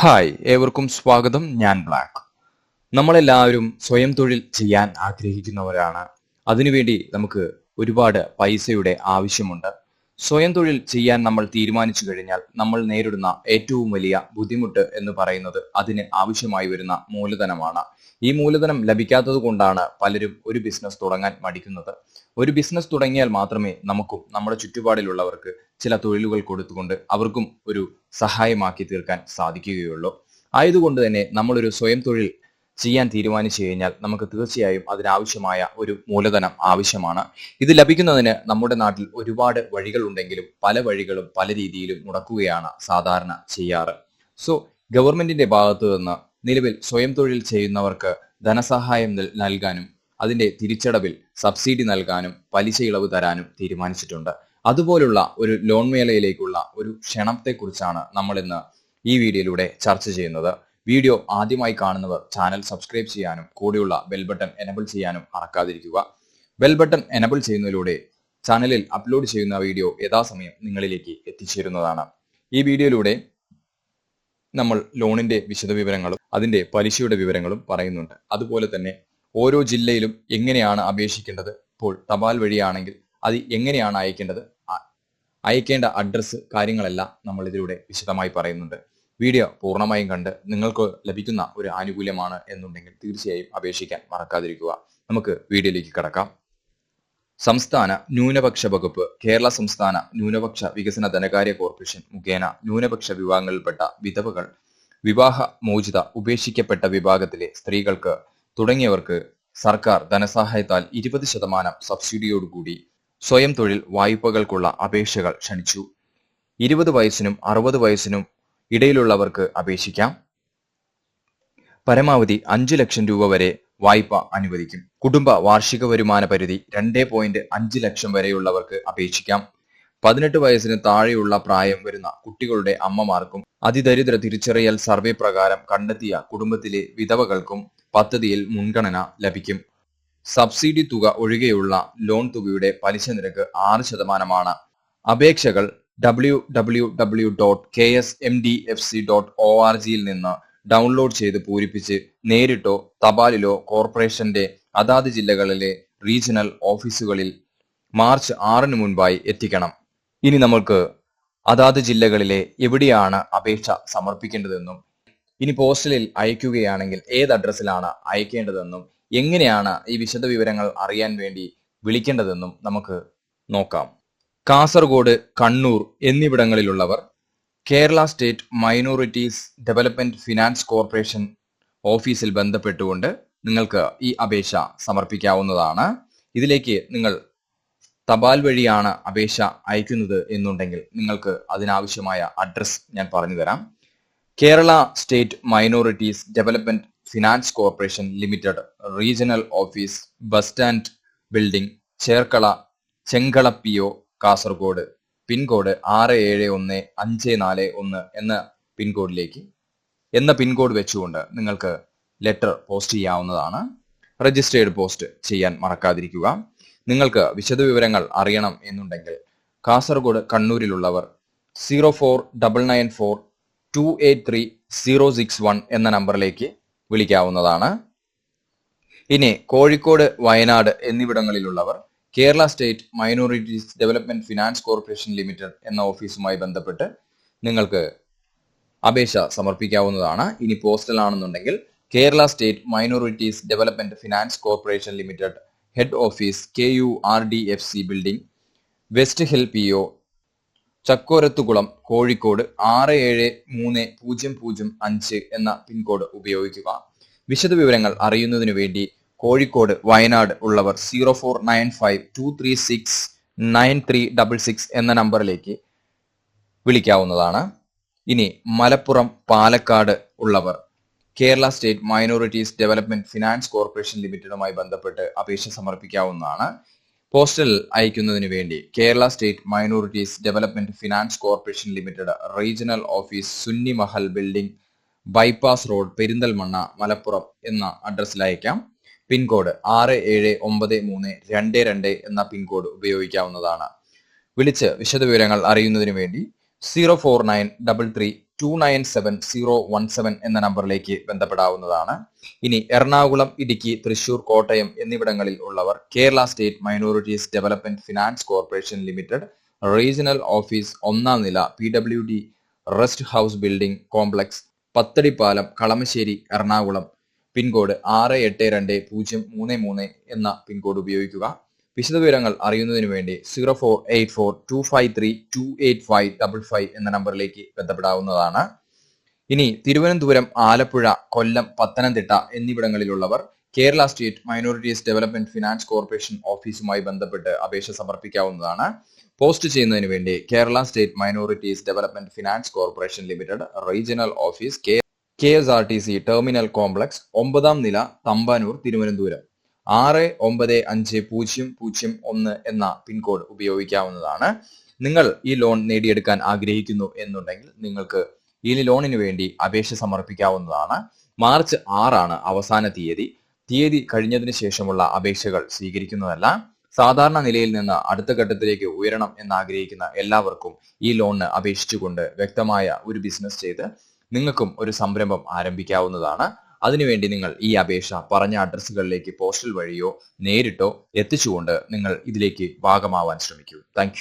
Hi ഏവർക്കും സ്വാഗതം. ഞാൻ ബ്ലാക്ക് നമ്മളെല്ലാവരും സ്വയം തൊഴിൽ ചെയ്യാൻ ആഗ്രഹിക്കുന്നവരാണ്. അതിനുവേണ്ടി നമുക്ക് ഒരുപാട് പൈസയുടെ ആവശ്യമുണ്ട്. സ്വയം തൊഴിൽ ചെയ്യാൻ നമ്മൾ തീരുമാനിച്ചു കഴിഞ്ഞാൽ നമ്മൾ നേരിടുന്ന ഏറ്റവും വലിയ ബുദ്ധിമുട്ട് എന്ന് പറയുന്നത് അതിന് ആവശ്യമായി വരുന്ന മൂലധനമാണ്. ഈ മൂലധനം ലഭിക്കാത്തത് കൊണ്ടാണ് പലരും ഒരു ബിസിനസ് തുടങ്ങാൻ മടിക്കുന്നത്. ഒരു ബിസിനസ് തുടങ്ങിയാൽ മാത്രമേ നമുക്കും നമ്മുടെ ചുറ്റുപാടിലുള്ളവർക്ക് ചില തൊഴിലുകൾ കൊടുത്തുകൊണ്ട് അവർക്കും ഒരു സഹായമാക്കി തീർക്കാൻ സാധിക്കുകയുള്ളൂ. ആയതുകൊണ്ട് തന്നെ നമ്മളൊരു സ്വയം തൊഴിൽ ചെയ്യാൻ തീരുമാനിച്ചു കഴിഞ്ഞാൽ നമുക്ക് തീർച്ചയായും അതിനാവശ്യമായ ഒരു മൂലധനം ആവശ്യമാണ്. ഇത് ലഭിക്കുന്നതിന് നമ്മുടെ നാട്ടിൽ ഒരുപാട് വഴികളുണ്ടെങ്കിലും പല വഴികളും പല രീതിയിലും മുടക്കുകയാണ് സാധാരണ ചെയ്യാറ്. സോ ഗവൺമെന്റിന്റെ ഭാഗത്തു നിന്ന് നിലവിൽ സ്വയം തൊഴിൽ ചെയ്യുന്നവർക്ക് ധനസഹായം നൽകാനും അതിന്റെ തിരിച്ചടവിൽ സബ്സിഡി നൽകാനും പലിശ ഇളവ് തരാനും തീരുമാനിച്ചിട്ടുണ്ട്. അതുപോലുള്ള ഒരു ലോൺ മേളയിലേക്കുള്ള ഒരു ക്ഷണത്തെക്കുറിച്ചാണ് നമ്മൾ ഇന്ന് ഈ വീഡിയോയിലൂടെ ചർച്ച ചെയ്യുന്നത്. വീഡിയോ ആദ്യമായി കാണുന്നവർ ചാനൽ സബ്സ്ക്രൈബ് ചെയ്യാനും കൂടെയുള്ള ബെൽ ബട്ടൺ എനബിൾ ചെയ്യാനും മറക്കാതിരിക്കുക. ബെൽ ബട്ടൺ എനബിൾ ചെയ്യുന്നതിലൂടെ ചാനലിൽ അപ്ലോഡ് ചെയ്യുന്ന വീഡിയോ യഥാസമയം നിങ്ങളിലേക്ക് എത്തിച്ചേരുന്നതാണ്. ഈ വീഡിയോയിലൂടെ നമ്മൾ ലോണിന്റെ വിശദവിവരങ്ങളും അതിന്റെ പലിശയുടെ വിവരങ്ങളും പറയുന്നുണ്ട്. അതുപോലെ തന്നെ ഓരോ ജില്ലയിലും എങ്ങനെയാണ് അപേക്ഷിക്കേണ്ടത്? ഇപ്പോൾ തപാൽ വഴിയാണെങ്കിൽ അത് എങ്ങനെയാണ് അയക്കേണ്ടത്? അയക്കേണ്ട അഡ്രസ്സ് കാര്യങ്ങളെല്ലാം നമ്മൾ ഇതിലൂടെ വിശദമായി പറയുന്നുണ്ട്. വീഡിയോ പൂർണമായും കണ്ട് നിങ്ങൾക്ക് ലഭിക്കുന്ന ഒരു ആനുകൂല്യമാണ് എന്നുണ്ടെങ്കിൽ തീർച്ചയായും അപേക്ഷിക്കാൻ മറക്കാതിരിക്കുക. നമുക്ക് വീഡിയോയിലേക്ക് കടക്കാം. സംസ്ഥാന ന്യൂനപക്ഷ വകുപ്പ് കേരള സംസ്ഥാന ന്യൂനപക്ഷ വികസന ധനകാര്യ കോർപ്പറേഷൻ മുഖേന ന്യൂനപക്ഷ വിഭാഗങ്ങളിൽപ്പെട്ട വിധവകൾ വിവാഹ മോചിത ഉപേക്ഷിക്കപ്പെട്ട വിഭാഗത്തിലെ സ്ത്രീകൾക്ക് തുടങ്ങിയവർക്ക് സർക്കാർ ധനസഹായത്താൽ ഇരുപത് ശതമാനം സബ്സിഡിയോടുകൂടി സ്വയം തൊഴിൽ വായ്പകൾക്കുള്ള അപേക്ഷകൾ ക്ഷണിച്ചു. ഇരുപത് വയസ്സിനും അറുപത് വയസ്സിനും ഇടയിലുള്ളവർക്ക് അപേക്ഷിക്കാം. പരമാവധി അഞ്ചു ലക്ഷം രൂപ വരെ വായ്പ അനുവദിക്കും. കുടുംബ വാർഷിക വരുമാന പരിധി രണ്ടേ പോയിന്റ് അഞ്ച് ലക്ഷം വരെയുള്ളവർക്ക് അപേക്ഷിക്കാം. പതിനെട്ട് വയസ്സിന് താഴെയുള്ള പ്രായം വരുന്ന കുട്ടികളുടെ അമ്മമാർക്കും അതിദരിദ്ര തിരിച്ചറിയൽ സർവേ പ്രകാരം കണ്ടെത്തിയ കുടുംബത്തിലെ വിധവകൾക്കും പദ്ധതിയിൽ മുൻഗണന ലഭിക്കും. സബ്സിഡി തുക ഒഴികെയുള്ള ലോൺ തുകയുടെ പലിശ നിരക്ക് ആറ് ശതമാനമാണ്. അപേക്ഷകൾ W W W dot K S M D F C dot O R ജിയിൽ നിന്ന് ഡൗൺലോഡ് ചെയ്ത് പൂരിപ്പിച്ച് നേരിട്ടോ തപാലിലോ കോർപ്പറേഷന്റെ അതാത് ജില്ലകളിലെ റീജിയണൽ ഓഫീസുകളിൽ മാർച്ച് ആറിന് മുൻപായി എത്തിക്കണം. ഇനി നമ്മൾക്ക് അതാത് ജില്ലകളിലെ എവിടെയാണ് അപേക്ഷ സമർപ്പിക്കേണ്ടതെന്നും ഇനി പോസ്റ്റലിൽ അയക്കുകയാണെങ്കിൽ ഏത് അഡ്രസ്സിലാണ് അയക്കേണ്ടതെന്നും എങ്ങനെയാണ് ഈ വിശദവിവരങ്ങൾ അറിയാൻ വേണ്ടി വിളിക്കേണ്ടതെന്നും നമുക്ക് നോക്കാം. Kasaragod Kannur എന്നിവിടങ്ങളിലുള്ളവർ Kerala state minorities development finance corporation ഓഫീസിൽ ബന്ധപ്പെട്ടുകൊണ്ട് നിങ്ങൾക്ക് ഈ അപേക്ഷ സമർപ്പിക്കാവുന്നതാണ്. ഇതിലേക്ക് നിങ്ങൾ തപാൽ വഴിയാണ് അപേക്ഷ അയക്കുന്നത് എന്നുണ്ടെങ്കിൽ നിങ്ങൾക്ക് അതിനാവശ്യമായ അഡ്രസ് ഞാൻ പറഞ്ഞു തരാം. Kerala state minorities development finance corporation limited regional office bus stand building Cherkala Chengala P O Kasaragod pincode ആറ് ഏഴ് ഒന്ന് അഞ്ച് നാല് ഒന്ന് എന്ന പിൻകോഡിലേക്ക്. എന്ന പിൻകോഡ് വെച്ചുകൊണ്ട് നിങ്ങൾക്ക് ലെറ്റർ പോസ്റ്റ് ചെയ്യാവുന്നതാണ്. രജിസ്റ്റേർഡ് പോസ്റ്റ് ചെയ്യാൻ മറക്കാതിരിക്കുക. നിങ്ങൾക്ക് വിശദവിവരങ്ങൾ അറിയണം എന്നുണ്ടെങ്കിൽ Kasaragod കണ്ണൂരിലുള്ളവർ zero four double nine four two eight three zero six one എന്ന നമ്പറിലേക്ക് വിളിക്കാവുന്നതാണ്. ഇനി Kozhikode Wayanad എന്നിവിടങ്ങളിലുള്ളവർ Kerala state minorities development finance corporation limited എന്ന ഓഫീസുമായി ബന്ധപ്പെട്ട് നിങ്ങൾക്ക് അപേക്ഷ സമർപ്പിക്കാവുന്നതാണ്. ഇനി പോസ്റ്റൽ ആണെന്നുണ്ടെങ്കിൽ Kerala state minorities development finance corporation limited head office K U R D F C building west hill P O Chakkorathukulam Kozhikode ആറ് ഏഴ് മൂന്ന് പൂജ്യം പൂജ്യം അഞ്ച് എന്ന പിൻകോഡ് ഉപയോഗിക്കുക. വിശദവിവരങ്ങൾ അറിയുന്നതിനു വേണ്ടി കോഴിക്കോട് വയനാട് ഉള്ളവർ zero four nine five two three six nine three double six എന്ന നമ്പറിലേക്ക് വിളിക്കാവുന്നതാണ്. ഇനി മലപ്പുറം പാലക്കാട് ഉള്ളവർ Kerala state minorities development finance corporation ലിമിറ്റഡുമായി ബന്ധപ്പെട്ട് അപേക്ഷ സമർപ്പിക്കാവുന്നതാണ്. പോസ്റ്റൽ അയക്കുന്നതിന് വേണ്ടി Kerala state minorities development finance corporation limited regional office Sunni Mahal building bypass road Perinthalmanna Malappuram എന്ന അഡ്രസ്സിൽ അയക്കാം. പിൻകോഡ് ആറ് ഏഴ് ഒമ്പത് മൂന്ന് രണ്ട് രണ്ട് എന്ന പിൻകോഡ് ഉപയോഗിക്കാവുന്നതാണ്. വിളിച്ച് വിശദവിവരങ്ങൾ അറിയുന്നതിന് വേണ്ടി zero four nine double three two nine seven zero one seven എന്ന നമ്പറിലേക്ക് ബന്ധപ്പെടാവുന്നതാണ്. ഇനി എറണാകുളം ഇടുക്കി തൃശൂർ കോട്ടയം എന്നിവിടങ്ങളിൽ ഉള്ളവർ Kerala state minorities development finance corporation limited regional office ഒന്നാം നില P W D rest house building complex Pathadipalam Kalamassery Ernakulam pincode ആറ് എട്ട് രണ്ട് പൂജ്യം മൂന്ന് മൂന്ന് എന്ന പിൻകോഡ് ഉപയോഗിക്കുക. വിശദവിവരങ്ങൾ അറിയുന്നതിന് വേണ്ടി zero four eight four two five three two eight five double five എന്ന നമ്പറിലേക്ക് ബന്ധപ്പെടാവുന്നതാണ്. ഇനി Thiruvananthapuram Alappuzha Kollam Pathanamthitta എന്നിവിടങ്ങളിലുള്ളവർ Kerala state minorities development finance corporation ഓഫീസുമായി ബന്ധപ്പെട്ട് അപേക്ഷ സമർപ്പിക്കാവുന്നതാണ്. പോസ്റ്റ് ചെയ്യുന്നതിന് വേണ്ടി Kerala state minorities development finance corporation limited regional office K K S R T C terminal complex ഒമ്പതാം നില തമ്പാനൂർ തിരുവനന്തപുരം. ആറ് ഒമ്പത് അഞ്ച് പൂജ്യം പൂജ്യം ഒന്ന് എന്ന പിൻകോഡ് ഉപയോഗിക്കാവുന്നതാണ്. നിങ്ങൾ ഈ ലോൺ നേടിയെടുക്കാൻ ആഗ്രഹിക്കുന്നു എന്നുണ്ടെങ്കിൽ നിങ്ങൾക്ക് ഈ ലോണിന് വേണ്ടി അപേക്ഷ സമർപ്പിക്കാവുന്നതാണ്. മാർച്ച് ആറാണ് അവസാന തീയതി. തീയതി കഴിഞ്ഞതിന് ശേഷമുള്ള അപേക്ഷകൾ സ്വീകരിക്കുന്നതല്ല. സാധാരണ നിലയിൽ നിന്ന് അടുത്ത ഘട്ടത്തിലേക്ക് ഉയരണം എന്നാഗ്രഹിക്കുന്ന എല്ലാവർക്കും ഈ ലോണിന് അപേക്ഷിച്ചുകൊണ്ട് വ്യക്തമായ ഒരു ബിസിനസ് ചെയ്ത് നിങ്ങൾക്കും ഒരു സംരംഭം ആരംഭിക്കാവുന്നതാണ്. അതിനുവേണ്ടി നിങ്ങൾ ഈ അപേക്ഷ പറഞ്ഞ അഡ്രസ്സുകളിലേക്ക് പോസ്റ്റൽ വഴിയോ നേരിട്ടോ എത്തിച്ചുകൊണ്ട് നിങ്ങൾ ഇതിലേക്ക് ഭാഗമാവാൻ ശ്രമിക്കൂ. താങ്ക്